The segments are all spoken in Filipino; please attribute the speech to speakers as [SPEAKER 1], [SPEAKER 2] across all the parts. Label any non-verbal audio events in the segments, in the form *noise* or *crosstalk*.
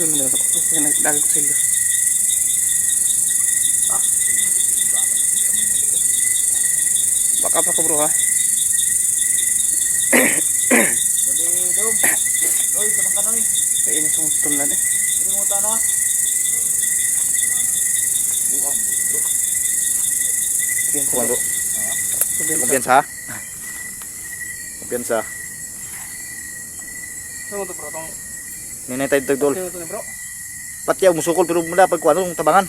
[SPEAKER 1] Yun na ako. Kasi nagdagang silyo. Baka pa ko bro ha.
[SPEAKER 2] Sabi, dog. Oy, sabang ka noy.
[SPEAKER 1] Kainis ang tulan eh.
[SPEAKER 2] Hindi mo na. Buang.
[SPEAKER 1] Kumpiyansa.
[SPEAKER 3] Kuwan, bro.
[SPEAKER 2] Ha?
[SPEAKER 1] Kumpiyansa.
[SPEAKER 3] Kumpiyansa. Kumpiyansa.
[SPEAKER 1] Ano mo to bro? Itong...
[SPEAKER 3] Ninay tayo tagdol.
[SPEAKER 1] Bro?
[SPEAKER 3] Patyaw musukol pero mula pag kuwan ng tabangan.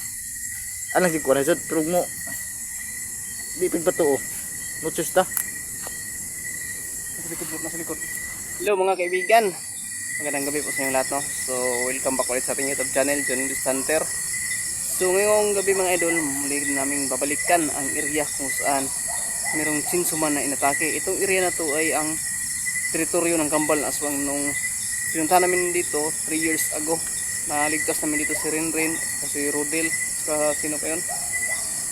[SPEAKER 3] Alang di kuwan sa pero mo. Di pin pato oh. Nutsus ta.
[SPEAKER 1] Hello mga kaibigan. Magandang gabi po sa inyong lahat no. So welcome back ulit sa ating YouTube channel, John Hunter. So ngayong gabi mga idol, muli naming babalikan ang area kung saan merong chinsuman na inatake. Itong area na to ay ang teritoryo ng Kambal na Aswang nung pinunta namin dito 3 years ago. Naligtas namin dito si Renren, si Rodel, saka sino pa yun.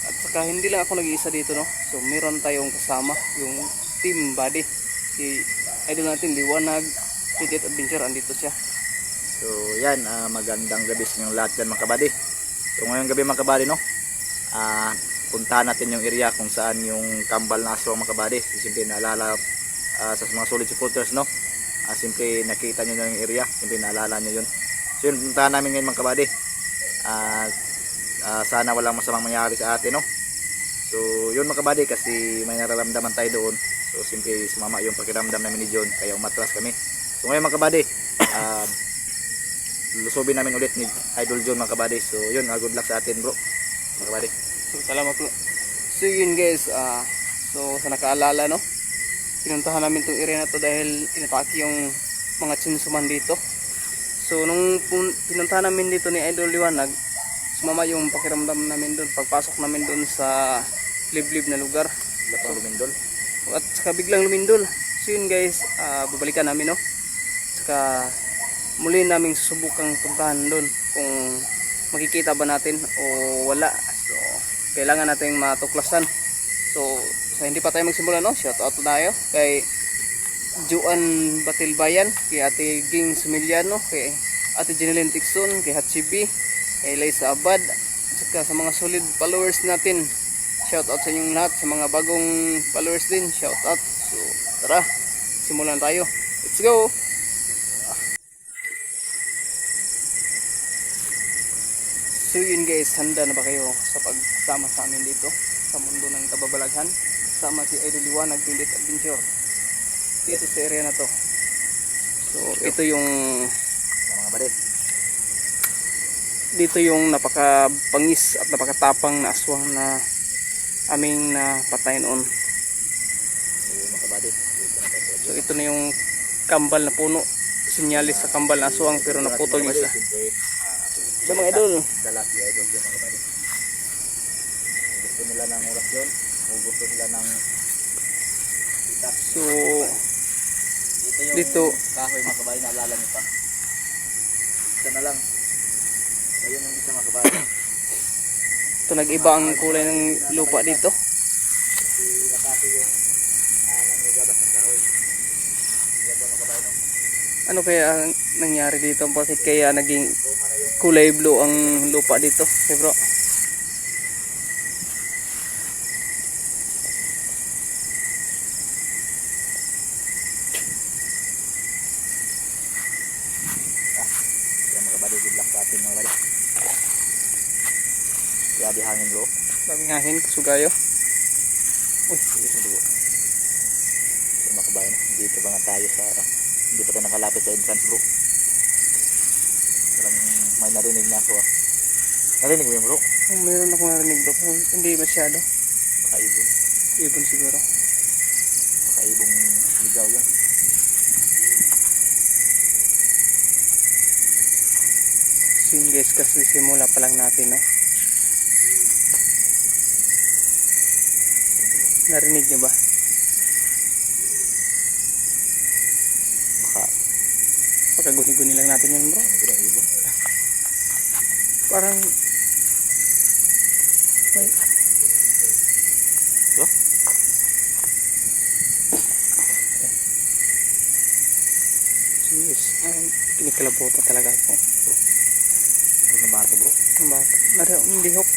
[SPEAKER 1] At saka hindi lang ako nag-iisa dito no. So meron tayong kasama yung team body. Si idol natin Liwanag, si Jet Adventure andito siya.
[SPEAKER 3] So yan, ah, magandang gabi sa inyong lahat dyan mga kabady. So ngayong gabi mga kabady no, ah, puntahan natin yung area kung saan yung kambal na aswang mga kabady. Siyempre naalala ah, sa mga solid supporters no, ah, siyempre nakita nyo na yung area, siyempre naalala nyo yun. So yun, puntahan namin ngayon mga kabady. Ah, ah, sana walang masamang mangyari sa atin no. So yun mga kabady kasi may nararamdaman tayo doon. So siyempre sumama yung pakiramdam namin ni John kaya umatras kami. So ngayon mga kabady, *coughs* ah, lusobin namin ulit ni Idol John mga kabady. So yun, ah, good luck sa atin bro. Mga kabady.
[SPEAKER 1] So salamat po. So yun guys, ah so sa nakaalala no, pinuntahan namin tong area na to dahil inatake yung mga chinsuman dito. So nung pinuntahan namin dito ni Idol Liwanag, sumama yung pakiramdam namin doon, pagpasok namin doon sa liblib na lugar.
[SPEAKER 3] Latong lumindol.
[SPEAKER 1] At saka biglang lumindol. So yun guys, ah, babalikan namin no. Saka muli naming susubukang puntahan doon kung makikita ba natin o wala. So kailangan nating matuklasan. So sa hindi pa tayo magsimula no, shout out tayo kay Juan Batilbayan, kay Ate Ging Sumiliano, kay Ate Jeneline Tixon, kay Hachibi, kay Liza Abad, saka sa mga solid followers natin. Shout out sa inyong lahat sa mga bagong followers din. Shout out. So tara simulan tayo. Let's go! So yun guys handa na ba kayo sa pagsama sa amin dito sa mundo ng kababalaghan sama si Idol Liwanag Pilit Adventure dito sa area na to so ito yung
[SPEAKER 3] Mga kabady.
[SPEAKER 1] dito yung napakabangis at napakatapang na aswang na aming napatay noon
[SPEAKER 3] So yun na
[SPEAKER 1] ito na yung kambal na puno. Sinyalis sa kambal na aswang pero naputol yung isa. Ito mga idol.
[SPEAKER 3] dala si Idol John mga. Kung Gusto nila ng orasyon o gusto nila ng kita.
[SPEAKER 1] So
[SPEAKER 3] Dito yung
[SPEAKER 1] Dito.
[SPEAKER 3] kahoy mga kabady, naalala pa. Isa na lang. Ayun yung isa mga kabady. *coughs*
[SPEAKER 1] ito nag-iba ang kulay ng lupa dito.
[SPEAKER 3] Kasi nakasi yung ah, nanggagabas ng kahoy. Yan po mga?
[SPEAKER 1] Ano kaya ang nangyari dito? Bakit kaya naging kulay blue ang lupa dito? Okay bro.
[SPEAKER 3] Yan mga kabady, good luck sa atin mga kabady. Di hangin bro.
[SPEAKER 1] Daming hangin, sugayo.
[SPEAKER 3] Uy, bilis na dugo. So mga kabayan, dito ba nga tayo sa, hindi pa tayo nakalapit sa entrance bro. Parang may narinig na ako ah. Narinig mo yun bro?
[SPEAKER 1] Oh, meron akong narinig bro. Hindi masyado.
[SPEAKER 3] Baka ibon.
[SPEAKER 1] Ibon siguro.
[SPEAKER 3] Baka ibong ligaw yun.
[SPEAKER 1] So yun guys, kasi simula pa lang natin no. Narinig niyo ba?
[SPEAKER 3] Baka,
[SPEAKER 1] Pagkaguni-guni lang natin yan bro.
[SPEAKER 3] ano.
[SPEAKER 1] Parang May...
[SPEAKER 3] Ito?
[SPEAKER 1] Jeez, um, kinikalabutan talaga ako.
[SPEAKER 3] Huwag na bato bro.
[SPEAKER 1] Ang bata. Nari, hindi hook.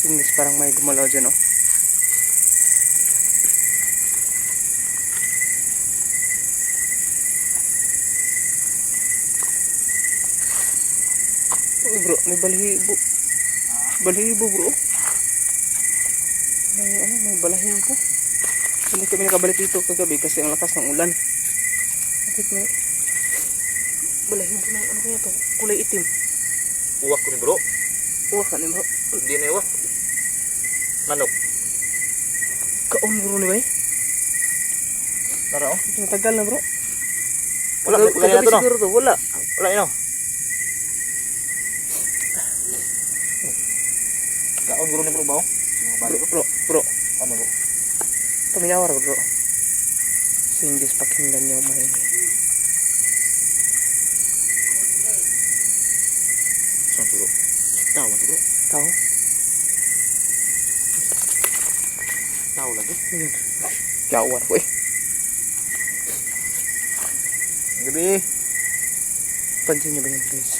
[SPEAKER 1] Singles parang may gumalaw dyan, oh. Uy bro, may balahibo. Balahibo bro. May ano, may balahibo. Hindi kami nakabalik dito kagabi kasi ang lakas ng ulan. Bakit may balahibo na ano kaya to? Kulay itim.
[SPEAKER 3] Uwak ko ni bro.
[SPEAKER 1] Uwa ka ni bro.
[SPEAKER 3] Hindi na iwak. Manok.
[SPEAKER 1] Kaon bro ni bay.
[SPEAKER 3] Tara oh.
[SPEAKER 1] Matagal na bro.
[SPEAKER 3] Wala,
[SPEAKER 1] Kagabi-
[SPEAKER 3] wala na
[SPEAKER 1] kagabi
[SPEAKER 3] to no.
[SPEAKER 1] siguro to. Wala.
[SPEAKER 3] Wala ino. Kaon bro ni bro ba oh? Mga bali
[SPEAKER 1] Bro, bro, bro.
[SPEAKER 3] Ano bro?
[SPEAKER 1] Paminawar ko bro. Singgis pakinggan niyo may
[SPEAKER 3] Saan bro? Tao man bro.
[SPEAKER 1] tao.
[SPEAKER 3] Tao lagi.
[SPEAKER 1] Ayun. Gawan ko eh.
[SPEAKER 3] Ang gabi.
[SPEAKER 1] Pansin niyo ba yan guys?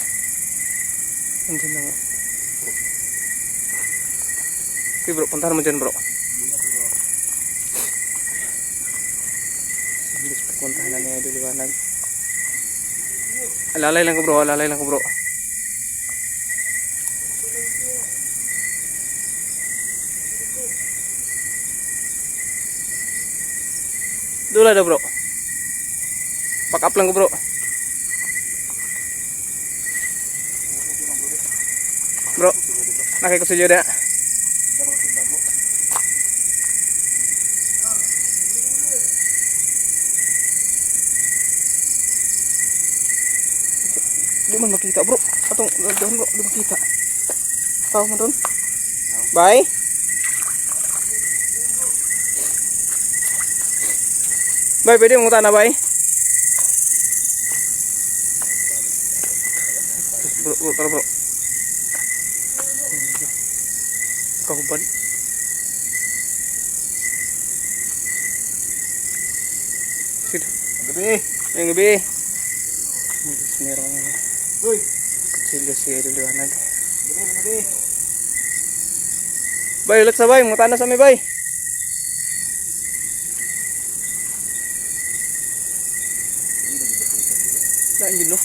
[SPEAKER 1] Andyan lang. Okay bro, puntahan mo dyan bro. Singgis pagpuntahan na niya diliwanag. Alalay lang ko bro, alalay lang ko bro. Dula na bro. Back up lang ko bro. Bro, nakikusilyo na. Di man makita bro. Atong doon bro, di makita. Tao mo doon. Bye. Bye, pwede mong na bye. Bro, bro, tara bro. Kauban. Sige.
[SPEAKER 3] Ang gabi.
[SPEAKER 1] Ngayong gabi. Guys, kutsilyo si Idol Liwanag.
[SPEAKER 3] Gabi, ang gabi.
[SPEAKER 1] Bay, ulit sa bay. Mga tanas sa may bay. Daan yun, *coughs* no?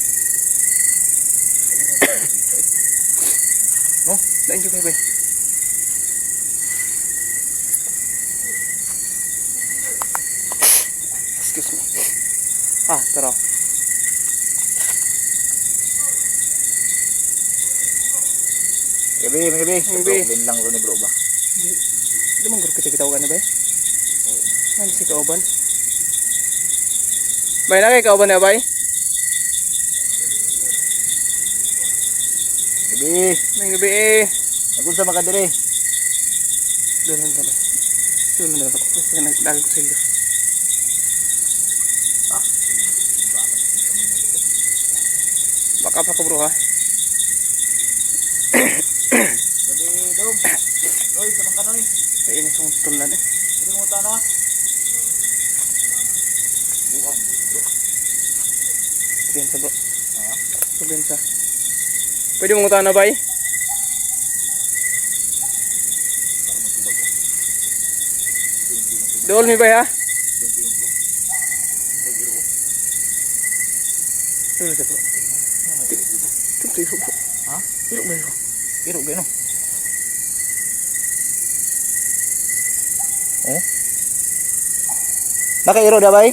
[SPEAKER 3] No?
[SPEAKER 1] Daan yun, bay, bay. Excuse me. Ah, tara.
[SPEAKER 3] Gabi, ang gabi.
[SPEAKER 1] Ang gabi.
[SPEAKER 3] Bro, lang bro ni bro ba?
[SPEAKER 1] Di man kita kita na bay? Ano si kauban? Bay, na kay kauban na bay?
[SPEAKER 3] Gabi.
[SPEAKER 1] May gabi eh.
[SPEAKER 3] Nagunsa makadiri.
[SPEAKER 1] Doon lang ba? Doon lang ako. Kasi nagdagal ko sila. Baka pa ko bro ha.
[SPEAKER 3] Gabi, dong. Uy, samang kanoy.
[SPEAKER 1] Kainis ang tulan eh.
[SPEAKER 3] Hindi mo tana. Buang. bro.
[SPEAKER 1] Piensa bro.
[SPEAKER 3] Ha?
[SPEAKER 1] Piensa. Pwede mong utana bay? Doon mi bay ha? Doon sa bro. Ito ito bro.
[SPEAKER 3] Ha?
[SPEAKER 1] Iro ba iro?
[SPEAKER 3] Iro gano. Oh? Nakairo na bay?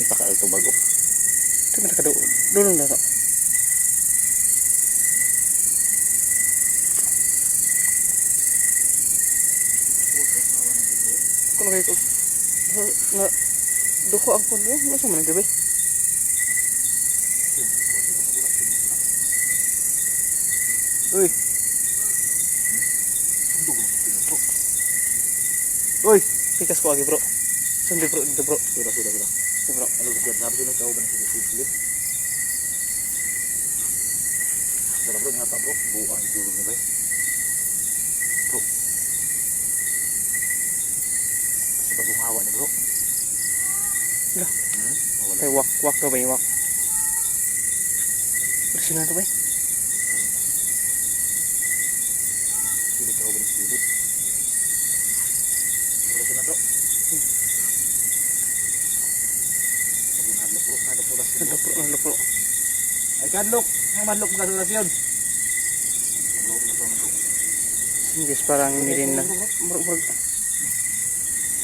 [SPEAKER 3] Kita ka ito bago.
[SPEAKER 1] Ito na nakado. Doon na to. Kung kayo ko. Na duko ang puno. Ano sa mga gabi?
[SPEAKER 3] Uy. Uy.
[SPEAKER 1] Pikas ko agi bro. Sundi bro dito bro.
[SPEAKER 3] Sudah, sudah, sudah.
[SPEAKER 1] Dito bro.
[SPEAKER 3] Ano kaya sabi sino kau ba sa silip? Dala bro, ngapa bro? Buang itu dulu bay. Bro. Bagong hawa ni bro.
[SPEAKER 1] Lah.
[SPEAKER 3] Hmm? Wala.
[SPEAKER 1] Kay wak wak ka ba yung wak? Original to ba?
[SPEAKER 3] Pili ka ubos pili. Oras na to. Pagin hadlok bro, hadlok
[SPEAKER 1] bro, kadlok bro.
[SPEAKER 3] Ay kadlok, ang madlok bro, bro.
[SPEAKER 1] Guys, parang hindi rin na. Bro, bro.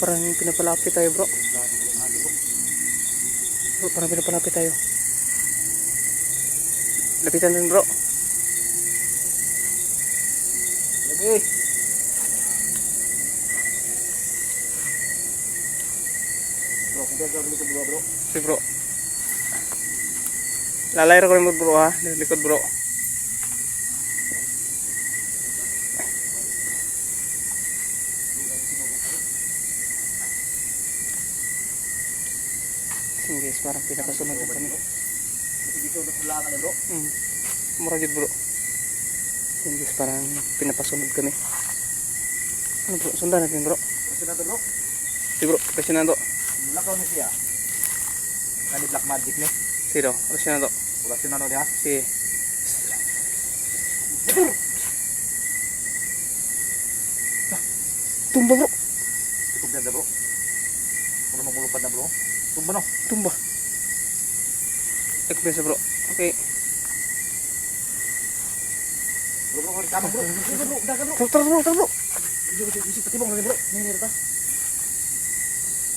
[SPEAKER 1] Parang pinapalapit tayo bro. Bro, parang pinapalapit tayo. Lapitan din bro.
[SPEAKER 3] Labi. Bro, kung likod bro, bro.
[SPEAKER 1] Si bro. Lalay ko mo bro ha. Likod bro. Sige guys, parang pinapasunod na kami.
[SPEAKER 3] Sige.
[SPEAKER 1] Hmm. Mura jud bro. Sige guys, parang pinapasunod kami. Ano bro? Sundan natin bro.
[SPEAKER 3] Kasi na to bro.
[SPEAKER 1] Si bro, kasi na to.
[SPEAKER 3] Lakaw ni siya. Nani black magic ni.
[SPEAKER 1] Sino? Kasi na to.
[SPEAKER 3] Oras na no dia.
[SPEAKER 1] Si Tumba bro.
[SPEAKER 3] Tumba na bro. Wala magulupad na bro. Tumba no.
[SPEAKER 1] Tumba. Ekpesa bro. Okay.
[SPEAKER 3] Bro, bro, tama bro. Bro, bro, dagan bro.
[SPEAKER 1] Tara tara bro, tara bro.
[SPEAKER 3] Isip, isip, isip, patibong lagi bro. Nini rita.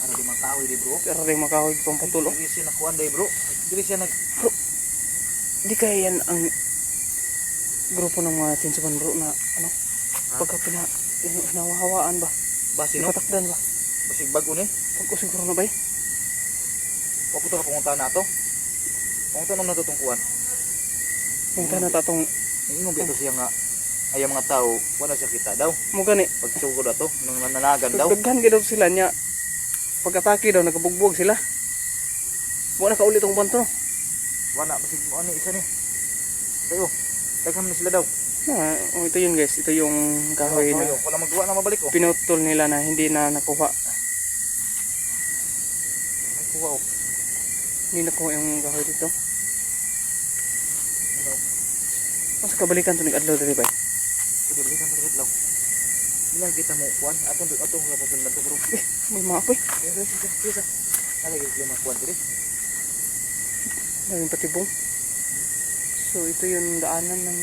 [SPEAKER 3] Ano di tao di bro.
[SPEAKER 1] Tara rin makahoy pang patulo.
[SPEAKER 3] Dili siya nakuan day bro. Dili siya nag
[SPEAKER 1] Di kaya yan ang grupo ng mga tinsuban bro na ano? Pagka pina hinawahawaan ba?
[SPEAKER 3] basi no.
[SPEAKER 1] Ipatakdan ba?
[SPEAKER 3] Basig bago ni.
[SPEAKER 1] Pag siguro na ba eh?
[SPEAKER 3] Paputo ka pungunta na to. Pungunta na to tungkuan.
[SPEAKER 1] Yung tanah tatong
[SPEAKER 3] Ingong bito siya nga ay mga tao wala siya kita daw.
[SPEAKER 1] mo gani.
[SPEAKER 3] Pagtugod ato nang nananagan daw.
[SPEAKER 1] Daghan daw sila niya. Pag-atake daw nagabugbog sila. Wala ka ulit tong banto.
[SPEAKER 3] Wala basig mo ani isa ni. Kayo. Dagham na sila daw.
[SPEAKER 1] Ah, oh, ito yun guys. Ito yung kahoy na
[SPEAKER 3] Wala magawa na mabalik oh.
[SPEAKER 1] pinutol nila na hindi na nakuha.
[SPEAKER 3] Ay, kuha oh.
[SPEAKER 1] Hindi nakuha yung kahoy dito.
[SPEAKER 3] Ano?
[SPEAKER 1] Mas kabalikan to nag-adlaw dali ba?
[SPEAKER 3] Pwede balikan sa kadlaw. Ilang kita mo kuan atong atong nga pasundan to bro.
[SPEAKER 1] Eh, may
[SPEAKER 3] mga diri.
[SPEAKER 1] Daming patibong. So ito yung daanan ng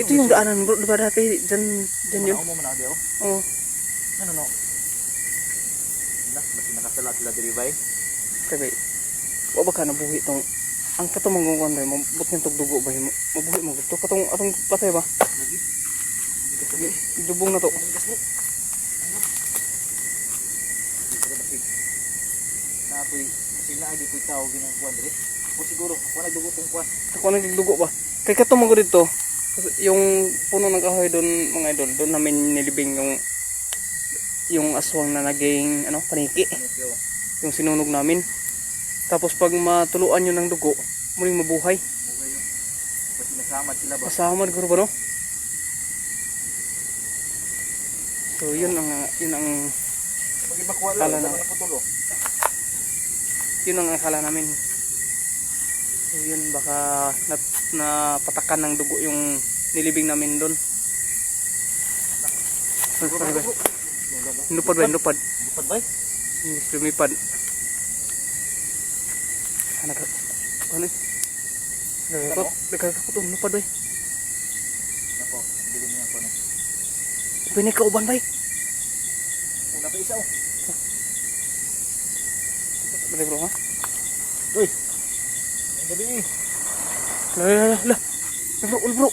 [SPEAKER 1] ito yung daanan bro, diba dati dyan, dyan yun?
[SPEAKER 3] Mo man oh.
[SPEAKER 1] Oo.
[SPEAKER 3] Ano no? Nak, basi nakasala sila diri bay.
[SPEAKER 1] Kaya ba, ba ka nabuhi tong ang katumang gungkwan ba, mabut niyang tugdugo ba, mo- mabuhi mo ito, katong atong patay ba?
[SPEAKER 3] Lagi.
[SPEAKER 1] Dubong na to.
[SPEAKER 3] Gas bro. Ano basig? Na poy basig na agi poy tao ginang kuan diri. O siguro wala dugo tong kuan.
[SPEAKER 1] Ako nagdugo ba? Kay katumang ko dito, yung puno ng kahoy doon mga idol, doon namin nilibing yung yung aswang na naging ano, paniki,
[SPEAKER 3] siyo?
[SPEAKER 1] yung sinunog namin. Tapos pag matuluan yun ng dugo, muling mabuhay.
[SPEAKER 3] Basi nasamad sila ba?
[SPEAKER 1] Kasama guro ba no? So yun ang yun ang
[SPEAKER 3] Pag ibakuha
[SPEAKER 1] Kala
[SPEAKER 3] lang,
[SPEAKER 1] na.
[SPEAKER 3] naputulo.
[SPEAKER 1] Yun ang akala namin. So yun baka nat, napatakan ng dugo yung nilibing namin doon. Ba? Lupad ba? Lupad.
[SPEAKER 3] Lupad bay?
[SPEAKER 1] English lumipad. Anak ka. Ano eh? Nagkakot. Nagkakot. Lupad ba?
[SPEAKER 3] Nako, dili mo yan kuan.
[SPEAKER 1] Pinig ka uban ba
[SPEAKER 3] pa isa oh.
[SPEAKER 1] Balik bro ha?
[SPEAKER 3] Uy. Ang gabi eh.
[SPEAKER 1] La la la la. La, Bro, ul, bro.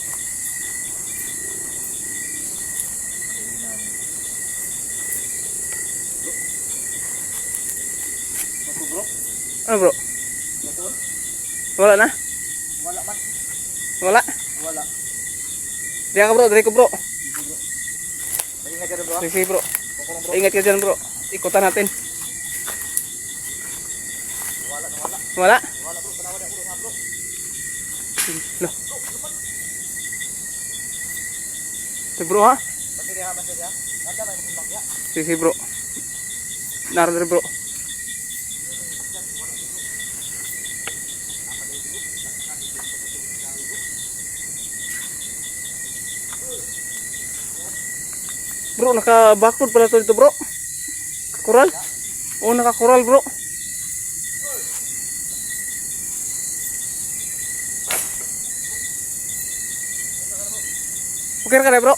[SPEAKER 3] Mato bro.
[SPEAKER 1] Ano bro?
[SPEAKER 3] Mato.
[SPEAKER 1] Wala na?
[SPEAKER 3] Wala man.
[SPEAKER 1] Wala?
[SPEAKER 3] Wala.
[SPEAKER 1] Diyan ka bro, dari ko bro.
[SPEAKER 3] Sige bro. Mag-ingat ka rin bro.
[SPEAKER 1] Sige bro.
[SPEAKER 3] Kukurong bro.
[SPEAKER 1] Ingat ka dyan bro. Ikutan natin.
[SPEAKER 3] Wala? Wala bro, bro.
[SPEAKER 1] Ha?
[SPEAKER 3] Bandiri ha, bandiri ha. Nanda may
[SPEAKER 1] masumbang bro. Naroon bro. Bro, naka-backward pala to dito bro. Coral? Oo, naka-coral bro. Okay ka na bro?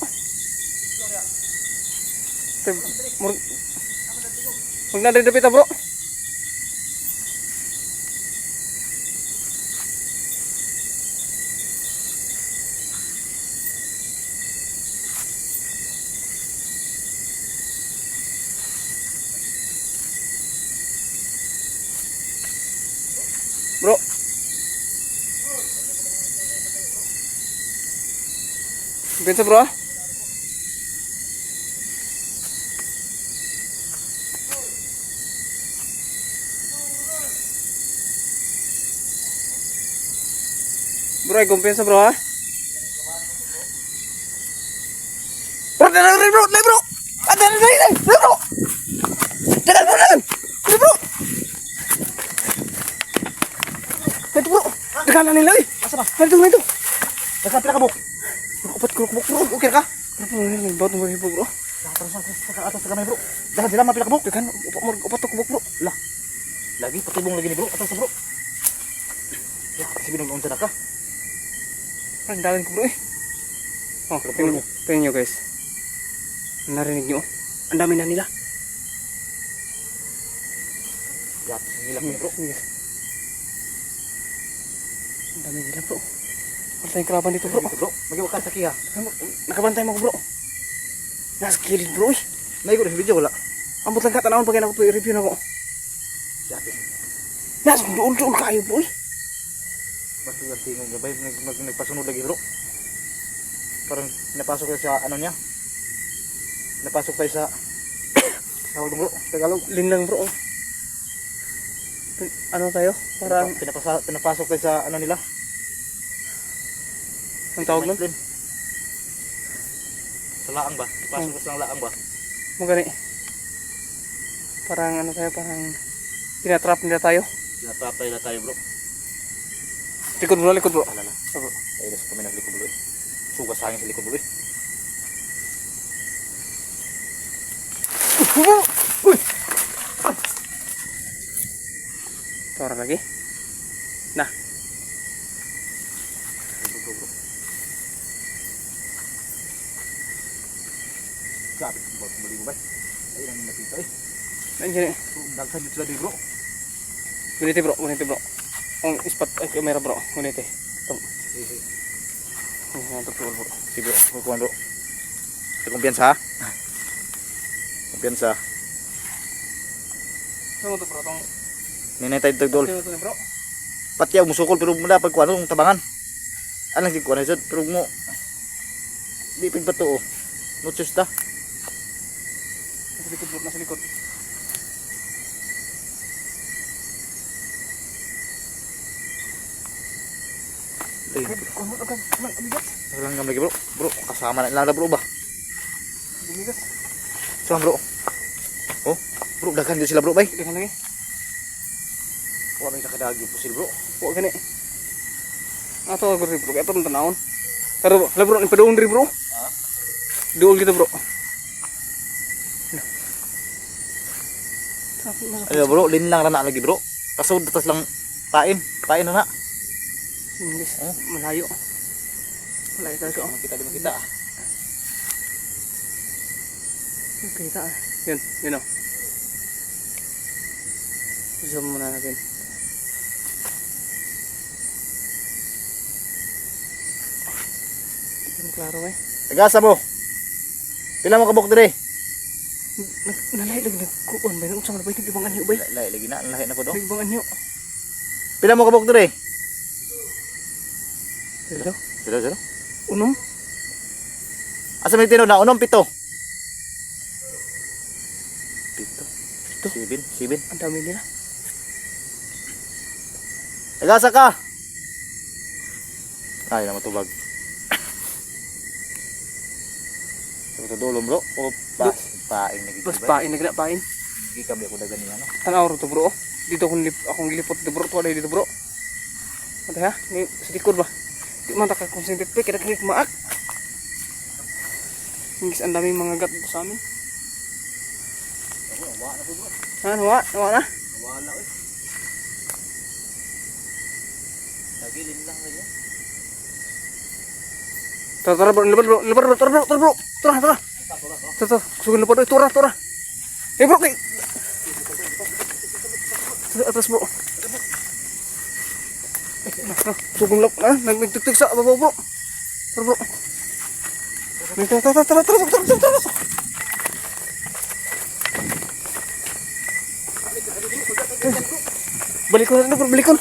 [SPEAKER 1] Magnaday dapit bro. Bro. Bensa bro ah. Bro, kumpensa bro ha. Bro, rin bro, dali bro. Ah, dalan, dalan, dalan, dalan bro. Dalan bro, dalan. Dali bro. Ito bro, dagalan nila eh. Asa ba? Ito, ito.
[SPEAKER 3] Nasa pila ka buk.
[SPEAKER 1] Bro, upat ko, bro, okay ka? Bro, bro, bro, bro, bro, bro, bro.
[SPEAKER 3] Terus sa atas sa kamay bro. Dahan sila mapila ka buk.
[SPEAKER 1] Dagan, upat, upat, upat ko, bro.
[SPEAKER 3] Lah. Lagi patibong lagi ni bro. Atas sa bro. Ya, kasi binulungan na ka.
[SPEAKER 1] Ang dalan ko bro eh. Oh, tingnan nyo, tingnan nyo guys. Narinig nyo, ang dami na nila.
[SPEAKER 3] Ya, hilang ni bro.
[SPEAKER 1] Ang dami nila bro. Wala tayong kalaban dito bro.
[SPEAKER 3] Bro, bro, magiwa ka sa kiha.
[SPEAKER 1] Nakabantay mo bro. Nasa kilid bro eh.
[SPEAKER 3] Naigo sa video wala.
[SPEAKER 1] Ambot lang katanawon pag ako to i-review na ko.
[SPEAKER 3] Ya,
[SPEAKER 1] Nasa doon doon kayo bro eh.
[SPEAKER 3] basta yung tingin gabay nag, nag, nagpasunod lagi bro. Parang napasok tayo sa ano niya. Napasok tayo sa *coughs* tawag bro, Tagalog.
[SPEAKER 1] Linlang bro. Ano tayo? Parang,
[SPEAKER 3] pinapasok tayo sa ano nila.
[SPEAKER 1] Ang tawag nun?
[SPEAKER 3] Sa laang ba? Pasok ka sa laang ba?
[SPEAKER 1] Mo gani. Parang ano tayo, parang tinatrap nila tayo.
[SPEAKER 3] Natrap tayo na tayo bro.
[SPEAKER 1] Likod bro, likod bro.
[SPEAKER 3] Alala.
[SPEAKER 1] Bro.
[SPEAKER 3] Ay, nasa kami naglikod bro eh. Sugas sa hangin sa likod bro eh.
[SPEAKER 1] Uy! Tora lagi. Nah,
[SPEAKER 3] Bro, bro, bro. Grabe, bawat bali mo ba? Ay, nang nakita eh.
[SPEAKER 1] Eh.
[SPEAKER 3] Dagsan dito sila di bro.
[SPEAKER 1] Guniti bro, guniti bro. Ang ispat, ay kamera bro, guniti.
[SPEAKER 3] Eh, eh.
[SPEAKER 1] Ang tutulog bro.
[SPEAKER 3] Si bro, kukuhan bro. Sa kumpiyansa ha? Kumpiyansa.
[SPEAKER 1] Ano to bro, tong...
[SPEAKER 3] Ninay tayo tagdol.
[SPEAKER 1] To bro?
[SPEAKER 3] Patyaw, musukol pero mula pag kuha nung tabangan. Alang di kuha na isod, pero mo. Di pagpato oh. No choice ta.
[SPEAKER 1] Nasa likod bro, nasa likod.
[SPEAKER 3] Nalanggam lagi bro. Bro, kasama na lang bro ba? So bro. Oh, bro, daghan din sila bro bay.
[SPEAKER 1] Dagan lagi.
[SPEAKER 3] Wala may sakadagi pusil bro.
[SPEAKER 1] Huwag gani. Ato ako rin bro, ito ng tanawon. Pero wala bro, nipadoon rin bro.
[SPEAKER 3] Ha?
[SPEAKER 1] Doon kita bro.
[SPEAKER 3] Ayo bro, lin lang na lagi bro. Kasud tas lang pain na na.
[SPEAKER 1] English.
[SPEAKER 3] Oh.
[SPEAKER 1] Malayo. Malayo talaga. Oh.
[SPEAKER 3] Kita di kita.
[SPEAKER 1] Kita ah. Yun, yun o. Zoom muna natin. Hindi klaro eh.
[SPEAKER 3] Tagasa mo. Pila mo kabuk dire?
[SPEAKER 1] Nalay lagi nagkuon ba? Nung sama na ba? Nagbibang anyo ba?
[SPEAKER 3] Lai lagi na, lahi na po do.
[SPEAKER 1] Nagbibang anyo.
[SPEAKER 3] Pila mo kabuk dire?
[SPEAKER 1] Hello?
[SPEAKER 3] Sila sila.
[SPEAKER 1] Unom?
[SPEAKER 3] Asa may tino na unom pito. Pito.
[SPEAKER 1] Pito?
[SPEAKER 3] Sibin, sibin.
[SPEAKER 1] Ang dami nila.
[SPEAKER 3] Tagasa ka. Ay, na matubag. Ito dulom bro. O pa paing na
[SPEAKER 1] Bas pain, nagnapain.
[SPEAKER 3] Hindi kami ako dagan niya no.
[SPEAKER 1] Tanaw ro to bro. Dito akong lip, akong gilipot dito bro. Tuwa dito bro. Ano ha? Ni sa likod ba? Di man taka concentrate pa kaya kaya maak. Guys, ang daming mga gat sa amin.
[SPEAKER 2] Ako, wala na po bro.
[SPEAKER 1] Ha, nawa, nawa na.
[SPEAKER 2] Wala eh. Nagilin lang kanya.
[SPEAKER 1] Tara, tara bro, lebar bro, lebar bro, tara bro, tara bro. Tara, tara. Tara, tara. Sugun lebar bro, tara, tara. Eh bro, kay... Tara, atas bro. Sugun lap, ah, nag nagtuktuk sa baba bro. Tara bro. Tara, tara, tara, tara, tara, tara, tara, tara. Balikon na bro, balikon.